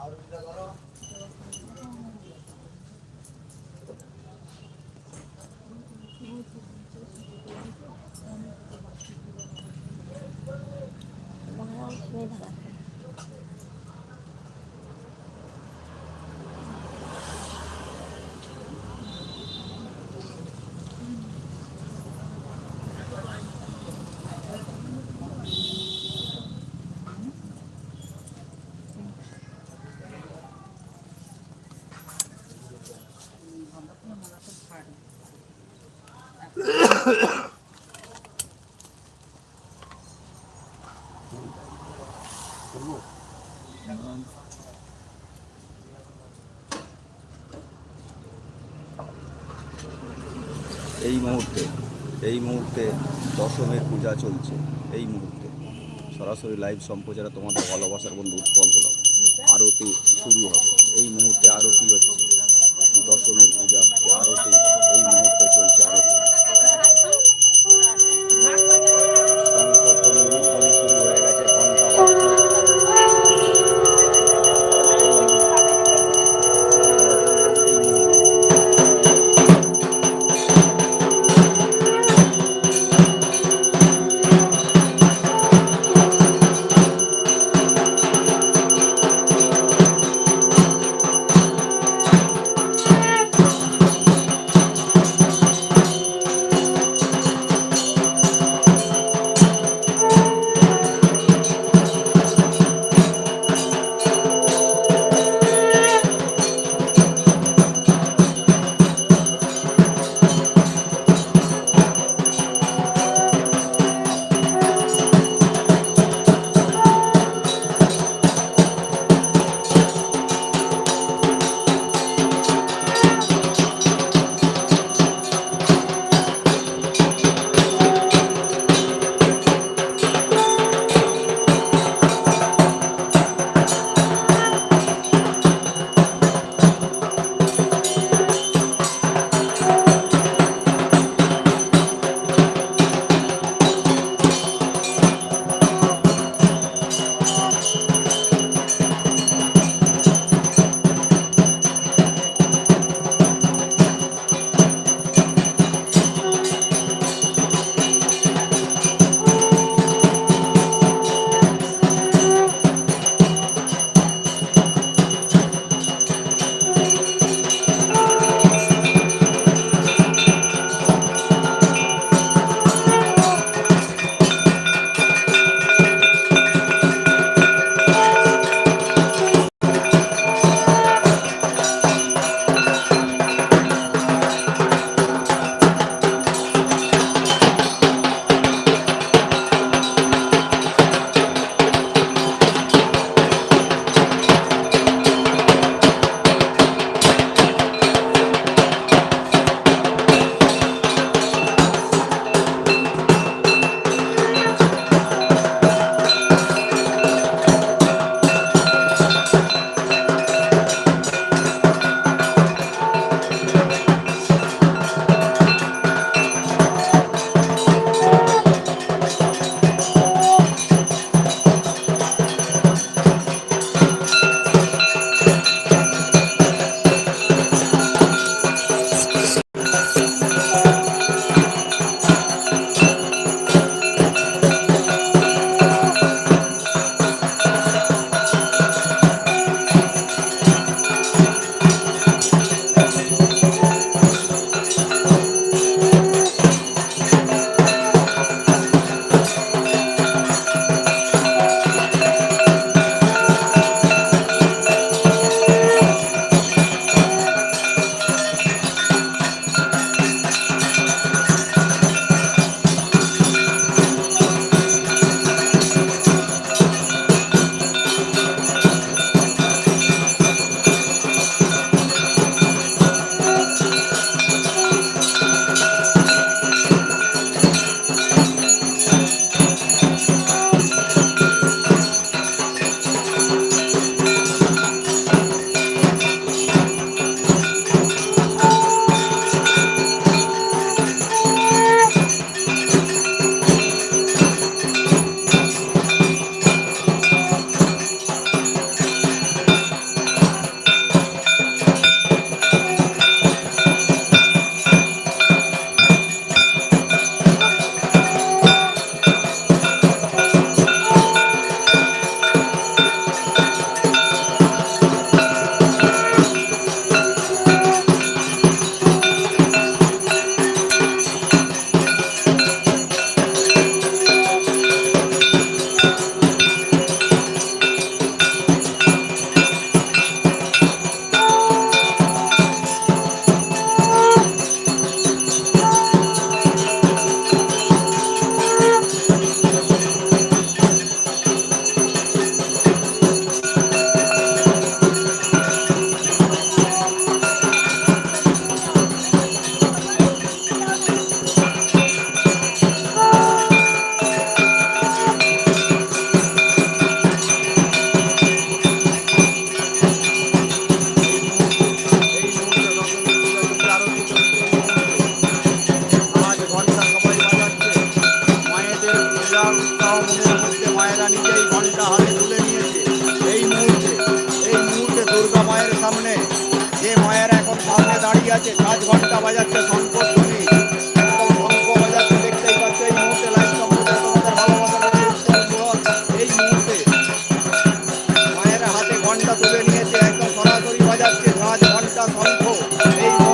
और इधर करो এই মুহূর্তে এই মুহূর্তে দশমের পূজা চলছে। এই মুহূর্তে। সরাসরি লাইভ সম্প্রচারে তোমাদের ভালোবাসার বন্ধু উৎপল গোলাপ। আরতি শুরু হবে। এই মুহূর্তে আরতি হচ্ছে। দশমের পূজা আরতি এই মুহূর্তে চলছে আরতি 向床头，哎。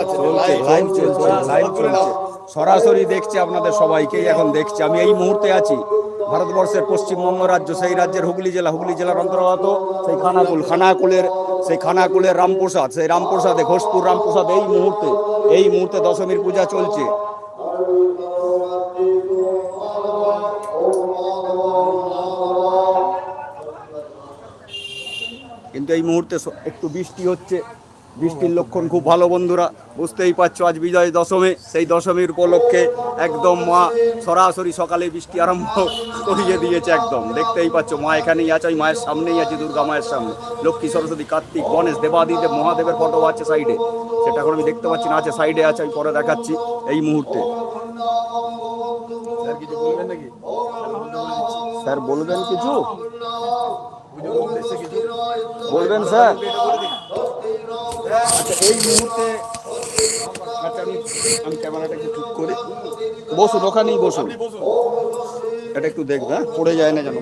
আচ্ছা, চলছে চলছে। চলছে। সরাসরি দেখছি আপনাদের সবাইকেই এখন দেখছি। আমি এই মুহূর্তে আছি। ভারতবর্ষের পশ্চিমবঙ্গ রাজ্য, সেই রাজ্যের হুগলি জেলা, হুগলি জেলার অন্তর্গত সেই খানাকুল, খানাকুলের, সেই খানাকুলের রামপ্রসাদ, সেই রামপ্রসাদে, ঘোষপুর রামপ্রসাদ এই মুহূর্তে এই মুহূর্তে দশমীর পূজা চলছে। কিন্তু এই মুহূর্তে একটু বৃষ্টি হচ্ছে। বৃষ্টির লক্ষণ খুব ভালো বন্ধুরা বুঝতেই পারছ আজ বিজয় দশমী সেই দশমীর উপলক্ষে একদম মা সরাসরি সকালে বৃষ্টি আরম্ভ করিয়ে দিয়েছে একদম। দেখতেই পাচ্ছ মা এখানেই আছে আমি মায়ের সামনেই আছি দুর্গা মায়ের সামনে। লক্ষ্মী সরস্বতী কার্তিক গণেশ দেবাদিদেব মহাদেবের ফটো আছে সাইডে সেটা এখন আমি দেখতে পাচ্ছি না আছে সাইডে আছে আমি পরে দেখাচ্ছি এই মুহূর্তে। স্যার কিছু বলবেন কিছু? বলবেন স্যার। আচ্ছা এই মুহূর্তে আচ্ছা আমি আমি ক্যামেরাটা একটু ঠিক করি। বসুন ওখানেই বসুন। এটা একটু দেখবে হ্যাঁ? পড়ে যায় না যেন।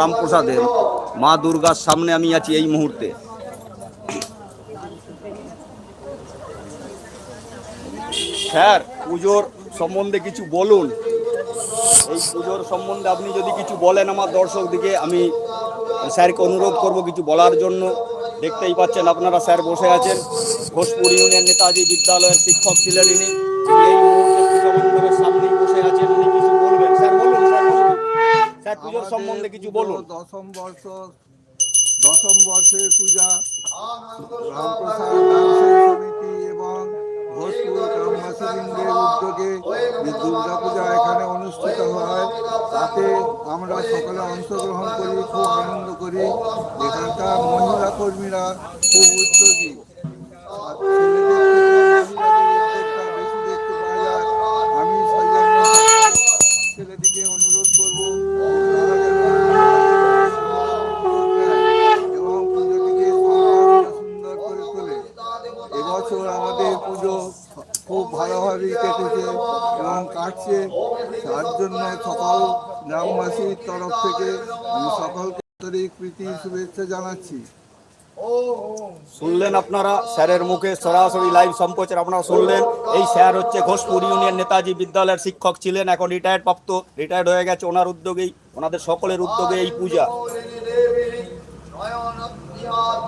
রামপ্রসাদের মা দুর্গার সামনে আমি আছি এই মুহূর্তে। স্যার, পুজোর সম্বন্ধে কিছু বলুন। এই পুজোর সম্বন্ধে আপনি যদি কিছু বলেন আমার দর্শক দিকে আমি স্যারকে অনুরোধ করব কিছু বলার জন্য। দেখতেই পাচ্ছেন আপনারা স্যার বসে আছেন। ঘোষপুর ইউনিয়ন নেতাজি বিদ্যালয়ের শিক্ষক ছিলেন ইনি। এই মুহূর্তে পুজো মণ্ডপের সামনেই বসে আছেন উনি কিছু বলবেন স্যার বলুন স্যার বলুন স্যার পুজোর সম্বন্ধে কিছু বলুন। দশম বর্ষ দশম বর্ষের পূজা রামপ্রসাদ সমিতি এবং ভোজপুর গ্রামবাসীবৃন্দের উদ্যোগে দুর্গা পূজা এখানে অনুষ্ঠিত হয়। তাতে আমরা সকলে অংশগ্রহণ করি খুব আনন্দ করি। এখানকার মহিলা কর্মীরা খুব উদ্যোগী। ভালোভাবেই কেটেছে এবং কাটছে। তার জন্য সকল গ্রামবাসীর তরফ থেকে আমি সকলকে আন্তরিক প্রীতি, শুভেচ্ছা জানাচ্ছি। শুনলেন আপনারা, স্যারের মুখে সরাসরি লাইভ সম্প্রচার আপনারা শুনলেন। এই স্যার হচ্ছে ঘোষপুর ইউনিয়ন নেতাজি বিদ্যালয়ের শিক্ষক ছিলেন, এখন রিটায়ার্ড প্রাপ্ত রিটায়ার্ড হয়ে গেছে ওনার উদ্যোগেই, ওনাদের সকলের উদ্যোগে এই পূজা।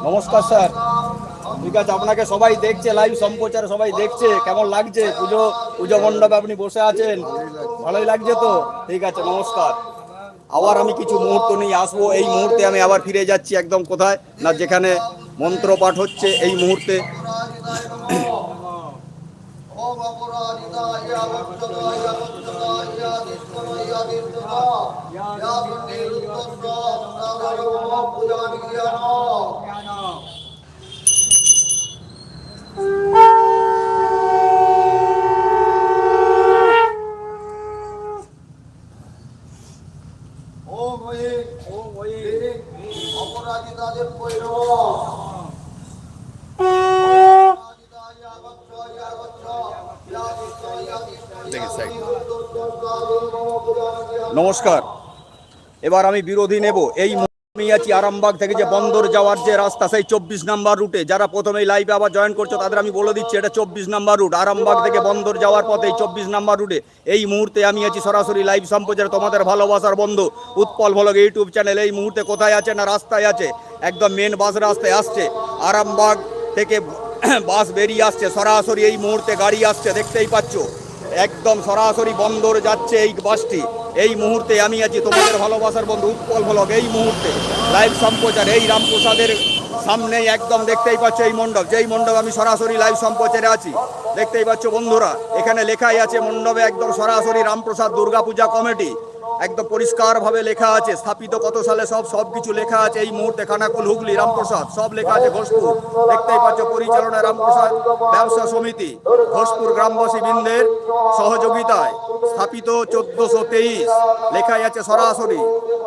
নমস্কার, স্যার। ঠিক আছে, আপনাকে সবাই দেখছে লাইভ সম্প্রচার সবাই দেখছে, কেমন লাগছে? পুজো পুজো মণ্ডপে আপনি বসে আছেন? ভালোই লাগছে তো? ঠিক আছে, নমস্কার। আবার আমি কিছু মুহূর্ত নিয়ে আসব। এই মুহূর্তে আমি আবার ফিরে যাচ্ছি একদম কোথায়? না, যেখানে মন্ত্র পাঠ হচ্ছে, এই মুহূর্তে। নমস্কার। এবার আমি বিরোধী নেব। এই আমি আছি আরামবাগ থেকে যে বন্দর যাওয়ার যে রাস্তা, সেই চব্বিশ নাম্বার রুটে। যারা প্রথমেই লাইভে আবার জয়েন করছ, তাদের আমি বলে দিচ্ছি, এটা চব্বিশ নাম্বার রুট। আরামবাগ থেকে বন্দর যাওয়ার পথে এই চব্বিশ নাম্বার রুটে। এই মুহূর্তে আমি আছি সরাসরি লাইভ সম্প্রচার তোমাদের ভালোবাসার বন্ধু উৎপল ভলগ ইউটিউব চ্যানেল এই মুহূর্তে কোথায় আছে না রাস্তায় আছে? একদম মেন বাস রাস্তায় আসছে। আরামবাগ থেকে বাস বেরিয়ে আসছে। সরাসরি এই মুহূর্তে গাড়ি আসছে, দেখতেই পাচ্ছ। একদম সরাসরি বন্দর যাচ্ছে এই বাসটি। এই মুহূর্তে আমি আছি তোমাদের ভালোবাসার বন্ধু উৎপল ভলক। এই মুহূর্তে লাইভ সম্প্রচার, এই রামপ্রসাদের সামনেই একদম দেখতেই পাচ্ছ এই মণ্ডপ। যেই মণ্ডপ আমি সরাসরি লাইভ সম্প্রচারে আছি, দেখতেই পাচ্ছ বন্ধুরা, এখানে লেখাই আছে মণ্ডপে একদম সরাসরি রামপ্রসাদ দুর্গাপূজা কমিটি। একদম পরিষ্কারভাবে লেখা আছে, স্থাপিত কত সালে সব সব কিছু লেখা আছে। এই মুহূর্তে খানাকুল, হুগলি, রামপ্রসাদ, সব লেখা আছে ঘোষপুর। দেখতেই পাচ্ছ পরিচালনা রামপ্রসাদ, ব্যবসা সমিতি, ঘোষপুর গ্রামবাসী বৃন্দের সহযোগিতায় স্থাপিত চোদ্দশো তেইশ। লেখাই আছে সরাসরি,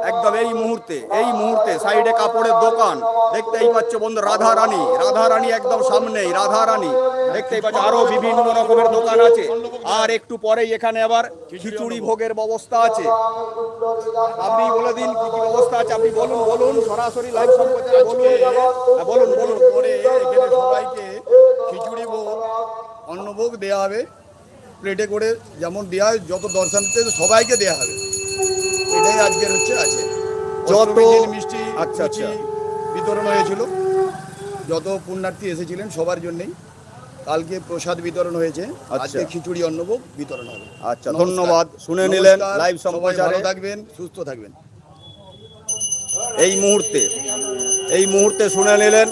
একদম এই মুহূর্তে এই মুহূর্তে সাইডে কাপড়ের দোকান। দেখতেই পাচ্ছ বন্ধু রাধা রানী রাধা রানী একদম সামনেই রাধা রানী দেখতেই পাচ্ছ আরও বিভিন্ন রকমের দোকান আছে। আর একটু পরেই এখানে আবার খিচুড়ি ভোগের ব্যবস্থা আছে। আপনি বলে দিন কি কি অবস্থা আছে আপনি বলুন বলুন সরাসরি লাইভ সম্প্রচার বলুন হ্যাঁ, বলুন বলুন করে এখানে সবাইকে খিচুড়ি ভোগ অন্নভোগ দেওয়া হবে প্লেটে করে যেমন দেওয়া হয় যত দর্শনার্থী সবাইকে দেওয়া হবে। এটাই আজকের হচ্ছে আছে। যত- মিষ্টি আচ্ছা, আচ্ছা। বিতরণ হয়েছিল। যত পুণ্যার্থী এসেছিলেন সবার জন্যই। কালকে প্রসাদ বিতরণ হয়েছে। আচ্ছা। আজকে খিচুড়ি অন্নভোগ বিতরণ হবে। আচ্ছা, ধন্যবাদ। শুনে নিলেন লাইভ সম্প্রচারে। থাকবেন সুস্থ থাকবেন। এই মুহূর্তে এই মুহূর্তে শুনে নিলেন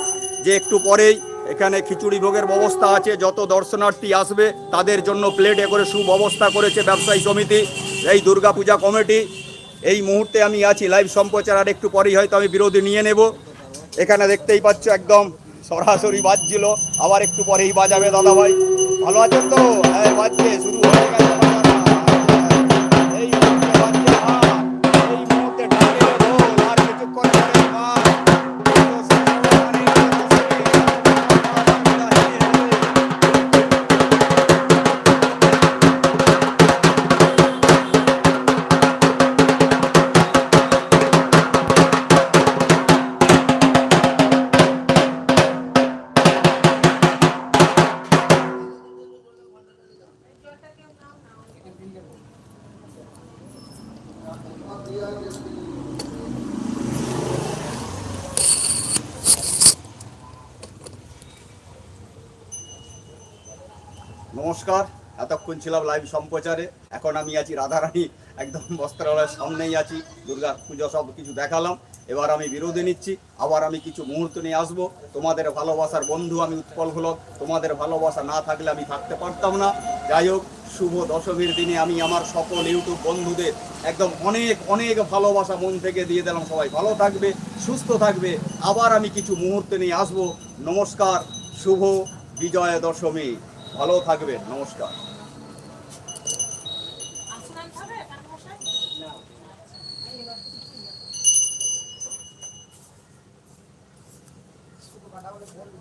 যে একটু পরেই এখানে খিচুড়ি ভোগের ব্যবস্থা আছে যত দর্শনার্থী আসবে তাদের জন্য প্লেটে করে সুব্যবস্থা করেছে ব্যবসায়ী সমিতি এই দুর্গাপূজা কমিটি। এই মুহূর্তে আমি আছি লাইভ সম্প্রচার আর একটু পরেই হয়তো আমি বিরোধী নিয়ে নেব। এখানে দেখতেই পাচ্ছ একদম সরাসরি বাজছিল, আবার একটু পরেই বাজাবে দাদা ভাই ভালো আছেন তো? হ্যাঁ বাজছে, শুরু হয়ে গেছে। ছিলাম লাইভ সম্প্রচারে। এখন আমি আছি রাধারানী, একদম বস্ত্রালয়ের সামনেই আছি, দুর্গা পুজো সব কিছু দেখালাম। এবার আমি বিরোধী নিচ্ছি, আবার আমি কিছু মুহূর্ত নিয়ে আসব। তোমাদের ভালোবাসার বন্ধু আমি উৎপল হলক। তোমাদের ভালোবাসা না থাকলে আমি থাকতে পারতাম না। যাই হোক, শুভ দশমীর দিনে আমি আমার সকল ইউটিউব বন্ধুদের একদম অনেক অনেক ভালোবাসা মন থেকে দিয়ে দিলাম। সবাই ভালো থাকবে, সুস্থ থাকবে। আবার আমি কিছু মুহূর্ত নিয়ে আসব। নমস্কার, শুভ বিজয়া দশমী ভালো থাকবেন, নমস্কার।